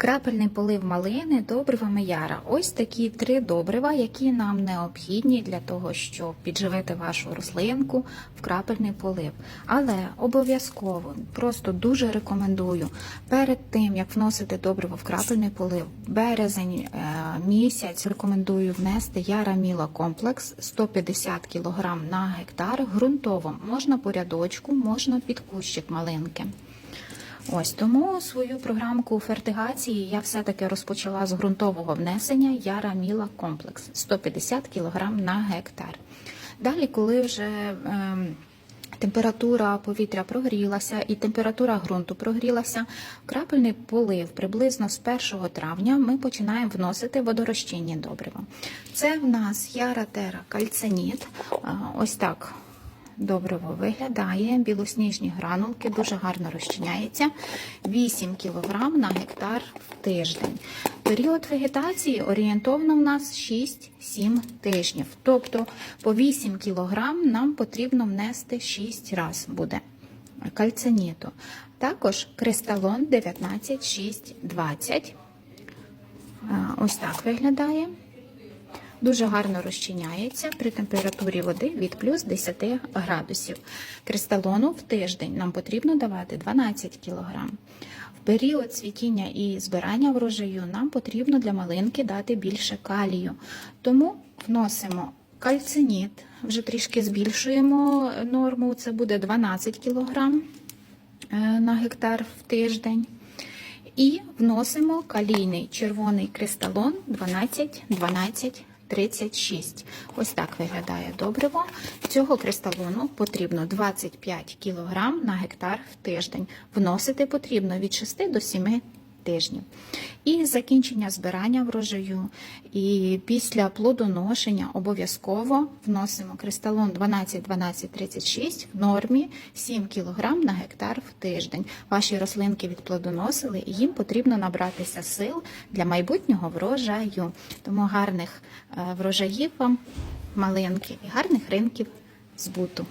Крапельний полив малини добривами яра. Ось такі три добрива, які нам необхідні для того, щоб підживити вашу рослинку в крапельний полив. Але обов'язково, просто дуже рекомендую перед тим, як вносити добриво в крапельний полив, березень е, місяць рекомендую внести яра міла комплекс 150 кг на гектар ґрунтово. Можна по рядочку, можна під кущик малинки. Ось тому свою програмку фертигації я все-таки розпочала з ґрунтового внесення Яра Міла комплекс 150 кг на гектар. Далі, коли вже ем, температура повітря прогрілася і температура ґрунту прогрілася, крапельний полив приблизно з 1 травня ми починаємо вносити водорозчинні добрива. Це в нас Яра Тера кальциніт. А, Ось так добриво виглядає. Білосніжні гранулки дуже гарно розчиняється. 8 кг на гектар в тиждень. Період вегетації орієнтовно в нас 6-7 тижнів. Тобто по 8 кг нам потрібно внести 6 разів буде кальциніту. Також кристалон 19,6,20. Ось так виглядає. Дуже гарно розчиняється при температурі води від плюс 10 градусів. Кристалону в тиждень нам потрібно давати 12 кг. В період цвітіння і збирання врожаю нам потрібно для малинки дати більше калію. Тому вносимо кальциніт, вже трішки збільшуємо норму, це буде 12 кг на гектар в тиждень. І вносимо калійний червоний кристалон 12, 12, 36. Ось так виглядає добриво. Цього кристалону потрібно 25 кг на гектар в тиждень. Вносити потрібно від 6 до 7 тижнів. І закінчення збирання врожаю. І після плодоношення обов'язково вносимо кристалон 12-12-36 в нормі 7 кг на гектар в тиждень. Ваші рослинки відплодоносили, і їм потрібно набратися сил для майбутнього врожаю. Тому гарних е, врожаїв вам малинки і гарних ринків збуту.